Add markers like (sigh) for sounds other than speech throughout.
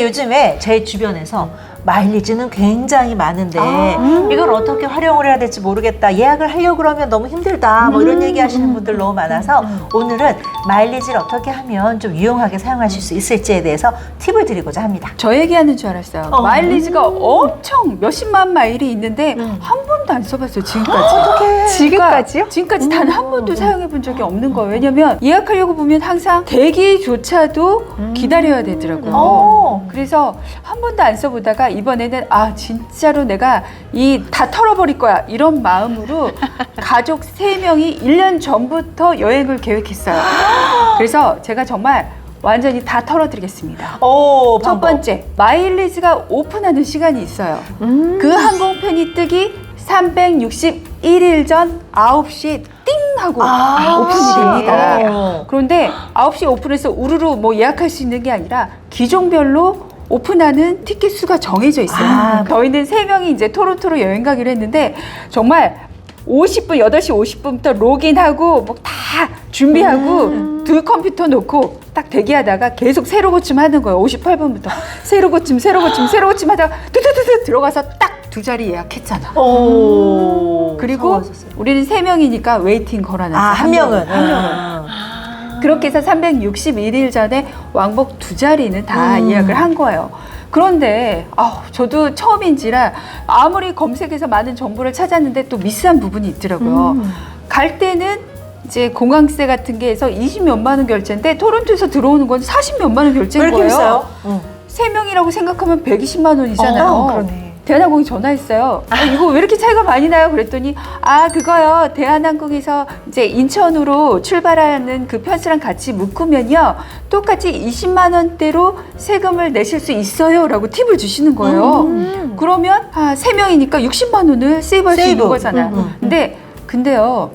요즘에 제 주변에서 마일리지는 굉장히 많은데 아. 이걸 어떻게 활용을 해야 될지 모르겠다. 예약을 하려고 그러면 너무 힘들다. 뭐 음. 이런 얘기 하시는 분들 너무 많아서 오늘은 마일리지를 어떻게 하면 좀 유용하게 사용하실 수 있을지에 대해서 팁을 드리고자 합니다. 저 얘기하는 줄 알았어요. 어. 마일리지가 엄청 몇십만 마일이 있는데 한 번도 안 써봤어요 지금까지. 어떡해. 지금까지요? 지금까지 단 한 번도 사용해 본 적이 없는 거예요. 왜냐면 예약하려고 보면 항상 대기조차도 기다려야 되더라고요. 어. 그래서 한 번도 안 써보다가 이번에는 아 진짜로 내가 이 다 털어버릴 거야 이런 마음으로 (laughs) 가족 세명이 1년 전부터 여행을 계획했어요. 그래서 제가 정말 완전히 다 털어드리겠습니다. 오, 첫 방법. 번째, 마일리지가 오픈하는 시간이 있어요. 음. 그 항공편이 뜨기 361일 전 9시에 띵 하고 아, 오픈이 됩니다. 어. 그런데 9시 오픈해서 우르르 뭐 예약할 수 있는 게 아니라 기종별로 오픈하는 티켓 수가 정해져 있어요. 아, 저희는 세명이 이제 토론토로 여행 가기로 했는데 정말 50분, 8시 50분부터 로그인하고 뭐 다 준비하고 음. 두 컴퓨터 놓고 딱 대기하다가 계속 새로 고침 하는 거예요. 58분부터. 새로 고침, 새로 고침, 새로 고침 하다가 두두두두 들어가서 딱 두 자리 예약했잖아. 오. 그리고. 우리는 세 명이니까 웨이팅 걸어놨어요. 아, 한 명은. 한 명은. 아. 그렇게 해서 361일 전에 왕복 두 자리는 다 음. 예약을 한 거예요. 그런데 아, 저도 처음인지라 아무리 검색해서 많은 정보를 찾았는데 또 미스한 부분이 있더라고요. 음. 갈 때는 이제 공항세 같은 게 해서 20 몇만 원 결제인데 토론토에서 들어오는 건 40 몇만 원왜 결제인 이렇게 거예요. 비싸요? 응. 세 명이라고 생각하면 120만 원이잖아요. 어, 그러네. 대한항공이 전화했어요. 아, 이거 왜 이렇게 차이가 많이 나요? 그랬더니 아 그거요. 대한항공에서 이제 인천으로 출발하는 그 편수랑 같이 묶으면요 똑같이 20만 원대로 세금을 내실 수 있어요라고 팁을 주시는 거예요. 음. 그러면 아, 세 명이니까 60만 원을 세이브할 수 세이브. 있는 거잖아요. 음, 음. 근데 근데요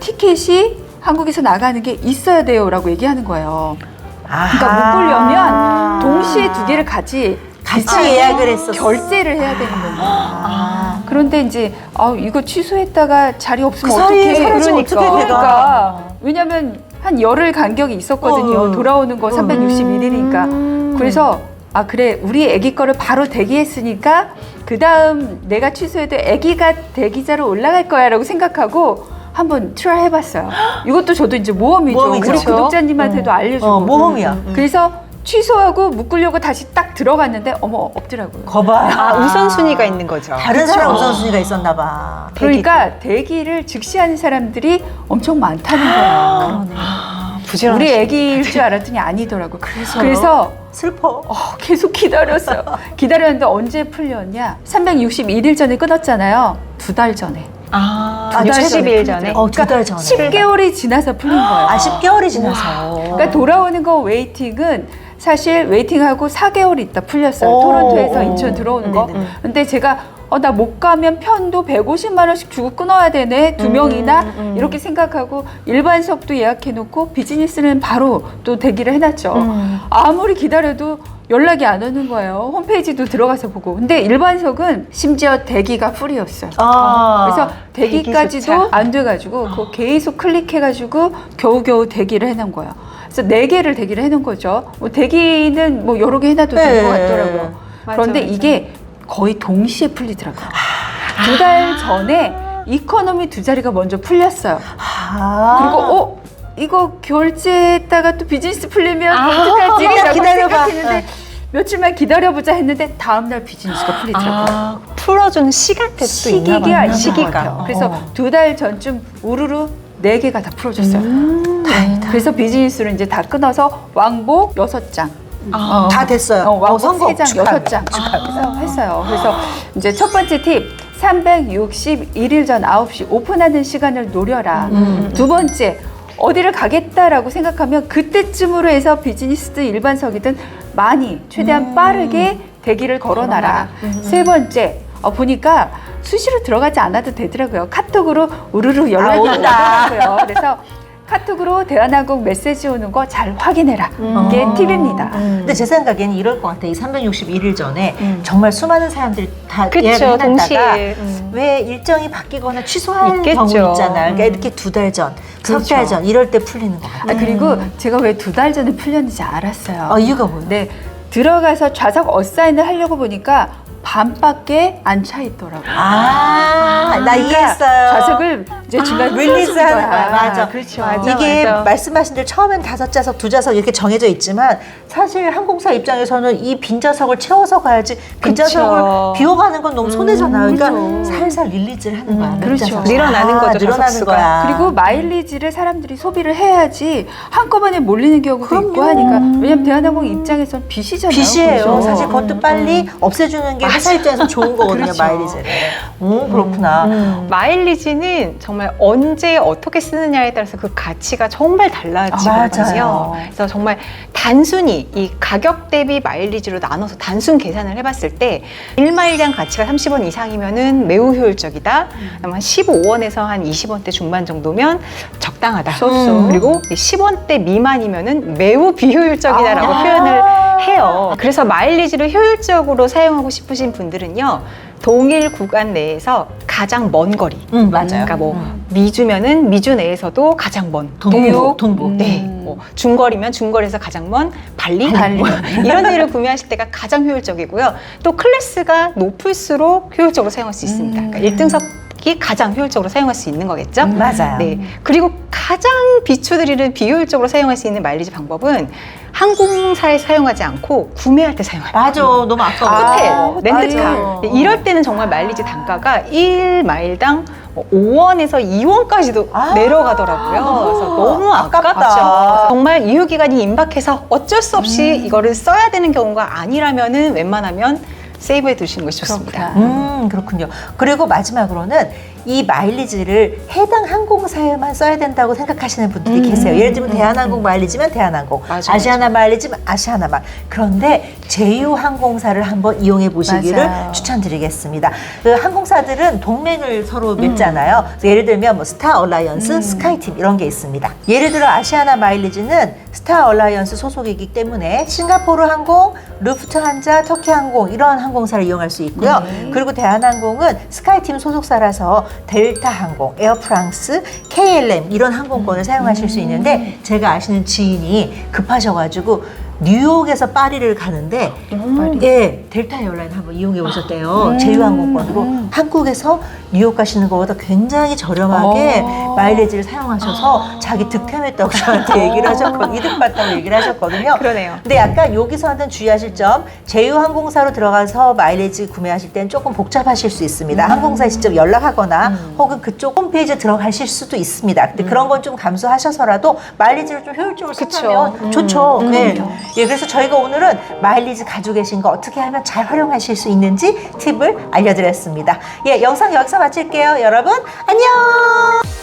티켓이 한국에서 나가는 게 있어야 돼요라고 얘기하는 거예요. 그러니까 묶으려면 동시에 두 개를 같이 같이 비슷하게 예약을 했었어. 결제를 해야 되는 거예요. 아. 그런데 이제 아 이거 취소했다가 자리 없으면 그 사이에 어떻게. 그러니까. 어떻게 걔가. 왜냐면 한 열흘 간격이 있었거든요. 어. 돌아오는 거 361일이니까. 음. 그래서 아 그래 우리 아기 거를 바로 대기했으니까 그 다음 내가 취소해도 아기가 대기자로 올라갈 거야라고 생각하고 한번 트라이 해봤어요. (gasps) 이것도 저도 이제 모험이죠. 모험이죠. 우리 그쵸? 구독자님한테도 어. 알려주고. 어, 모험이야. 그래서 취소하고 묶으려고 다시 딱 들어갔는데 어머 없더라고요. 거봐. 아, 우선순위가 있는 거죠. 다른 그쵸. 사람 우선순위가 있었나 봐. 그러니까 대기를 즉시하는 사람들이 엄청 많다는 거예요. 아, 부지런하시 우리 애기일 줄 알았더니 아니더라고. 그래서요? 그래서 슬퍼. 어, 계속 기다렸어요. 기다렸는데 언제 풀렸냐? 361일 전에 끊었잖아요. 두 달 전에. 아, 두달 60일 전에. 어, 두달 전에. 10개월이 지나서 풀린 거예요. 아, 10개월이 지나서. 그러니까 돌아오는 거 웨이팅은 사실 웨이팅하고 4개월 있다 풀렸어요. 오. 토론토에서 인천 들어오는 거. 네네. 근데 제가 어, 나 못 가면 편도 150만 원씩 주고 끊어야 되네. 두 음, 명이나 음. 이렇게 생각하고 일반석도 예약해 놓고 비즈니스는 바로 또 대기를 해 놨죠. 음. 아무리 기다려도 연락이 안 오는 거예요. 홈페이지도 들어가서 보고. 근데 일반석은 심지어 대기가 풀이었어요. 아. 그래서 대기까지도 대기조차. 안 돼가지고 그거 계속 클릭해가지고 겨우겨우 대기를 해놓은 거예요. 그래서 네 개를 대기를 해놓은 거죠. 뭐 대기는 뭐 여러 개 해놔도 되는 것 네. 같더라고요. 그런데 맞아. 이게 거의 동시에 풀리더라고요. 두달 전에 이코노미 두 자리가 먼저 풀렸어요. 아. 그리고 어 이거 결제했다가 또 비즈니스 풀리면 아, 어떡하지? 일단 라고 기다려봐. 생각했는데 며칠만 기다려보자 했는데 다음날 비즈니스가 풀리더라고요. 아, 풀어주는 시간대 또 있나 시기가 시기가. 그래서 어. 두달 전쯤 우르르 네 개가 다 풀어졌어요. 음. 그래서 비즈니스를 이제 다 끊어서 왕복 여섯 장. 아, 다 됐어요. 어, 왕복 성공. 세 장, 축하합니다. 여섯 장. 그래서 했어요. 그래서 이제 첫 번째 팁. 361일 전 9시 오픈하는 시간을 노려라. 음. 두 번째, 어디를 가겠다라고 생각하면 그때쯤으로 해서 비즈니스든 일반석이든 많이 최대한 빠르게 대기를 걸어놔라. 세 번째, 어, 보니까 수시로 들어가지 않아도 되더라고요. 카톡으로 우르르 연락이 아, 온다. 오더라고요. 그래서 카톡으로 대한항공 메시지 오는 거 잘 확인해라. 이게 음. 팁입니다. 근데 제 생각에는 이럴 것 같아. 이 361일 전에 음. 정말 수많은 사람들이 다 그쵸, 예약을 해놨다가 동시에. 음. 왜 일정이 바뀌거나 취소하는 있겠죠. 경우 있잖아요. 그러니까 음. 이렇게 두 달 전, 석 그렇죠. 달전 이럴 때 풀리는 것 같아요. 아, 그리고 제가 왜 두 달 전에 풀렸는지 알았어요. 아, 이유가 뭐예요? 네. 들어가서 좌석 어사인을 하려고 보니까 반밖에 안 차 있더라고요. 아, 나 이해했어요. 좌석을 이제 중간에 릴리즈 풀어주는 하는 거야. 맞아. 그렇죠. 맞아. 이게 맞아. 말씀하신 대로 처음엔 다섯 좌석, 두 좌석 이렇게 정해져 있지만 사실 항공사 입장에서는 이 빈 좌석을 채워서 가야지 빈 그쵸. 좌석을 비워가는 건 너무 손해잖아요. 그러니까 그렇죠. 살살 릴리즈를 하는 거야. 몇 그렇죠. 좌석. 늘어나는 아, 거죠, 늘어나는. 거야. 그리고 마일리지를 사람들이 소비를 해야지 한꺼번에 몰리는 경우도 있고 그럼요. 하니까 왜냐면 대한항공 입장에선 빚이잖아요. 빚이에요. 그죠? 사실 그것도 빨리 없애주는 게 회사 입장에서 좋은 (laughs) 거거든요, 그렇죠. 마일리지를. 오, 그렇구나. 음. 마일리지는 정말 언제 어떻게 쓰느냐에 따라서 그 가치가 정말 아, 달라지거든요. 맞아요. 그래서 정말 단순히 이 가격 대비 마일리지로 나눠서 단순 계산을 해봤을 때 1마일당 가치가 30원 이상이면은 매우 효율적이다. 그다음에 한 15원에서 한 20원대 중반 정도면 적당하다. 음. 그리고 10원대 미만이면은 매우 비효율적이다라고 아. 표현을 해요. 그래서 마일리지를 효율적으로 사용하고 싶으신 분들은요. 동일 구간 내에서 가장 먼 거리. 음, 맞아요. 그러니까 뭐 음. 미주면은 미주 내에서도 가장 먼 동부, 동부. 음. 네, 뭐 중거리면 중거리에서 가장 먼 발리, 발리. 뭐 이런 데를 구매하실 때가 가장 효율적이고요. 또 클래스가 높을수록 효율적으로 사용할 수 있습니다. 음. 그러니까 1등석 이 가장 효율적으로 사용할 수 있는 거겠죠. 음, 맞아요. 네. 그리고 가장 비추드리는 비효율적으로 사용할 수 있는 마일리지 방법은 항공사에 사용하지 않고 구매할 때 사용할 때. 맞아. 너무 아까워. 호텔, 아, 렌트카. 맞아요. 네, 이럴 때는 정말 마일리지 단가가 1마일당 5원에서 2원까지도 아. 내려가더라고요. 그래서 너무 아깝다. 아깝죠. 정말 유효기간이 임박해서 어쩔 수 없이 이거를 써야 되는 경우가 아니라면은 웬만하면 세이브해 두시는 것이 좋습니다. 그렇구나. 음, 그렇군요. 그리고 마지막으로는 이 마일리지를 해당 항공사에만 써야 된다고 생각하시는 분들이 음, 계세요. 음, 예를 들면 음, 대한항공 마일리지면 대한항공, 맞아요, 아시아나 마일리지면 아시아나만. 그런데 제휴 항공사를 한번 이용해 보시기를 맞아요. 추천드리겠습니다. 그 항공사들은 동맹을 서로 음. 맺잖아요. 그래서 예를 들면 뭐 스타 얼라이언스, 스카이팀 이런 게 있습니다. 예를 들어 아시아나 마일리지는 스타 얼라이언스 소속이기 때문에 싱가포르 항공, 루프트한자, 터키 항공 이런 항공사를 이용할 수 있고요. 네. 그리고 대한항공은 스카이팀 소속사라서 델타 항공, 에어프랑스, KLM 이런 항공권을 사용하실 수 있는데 제가 아시는 지인이 급하셔가지고 뉴욕에서 파리를 가는데. 예, 델타 에어라인 한번 이용해 보셨대요. 음. 제휴항공권으로 음. 한국에서 뉴욕 가시는 것보다 굉장히 저렴하게 어. 마일리지를 사용하셔서 자기 득템했다고 저한테 (laughs) 얘기를 하셨거든요. 이득 봤다고 얘기를 하셨거든요. 그러네요. 근데 약간 여기서는 주의하실 점 제휴항공사로 들어가서 마일리지 구매하실 땐 조금 복잡하실 수 있습니다. 음. 항공사에 직접 연락하거나 혹은 그쪽 홈페이지에 들어가실 수도 있습니다. 근데 그런 건 좀 감수하셔서라도 마일리지를 좀 효율적으로. 쓰면 좋죠. 음, 네. 그럼요. 예, 그래서 저희가 오늘은 마일리지 가지고 계신 거 어떻게 하면 잘 활용하실 수 있는지 팁을 알려드렸습니다. 예, 영상 여기서 마칠게요. 여러분, 안녕!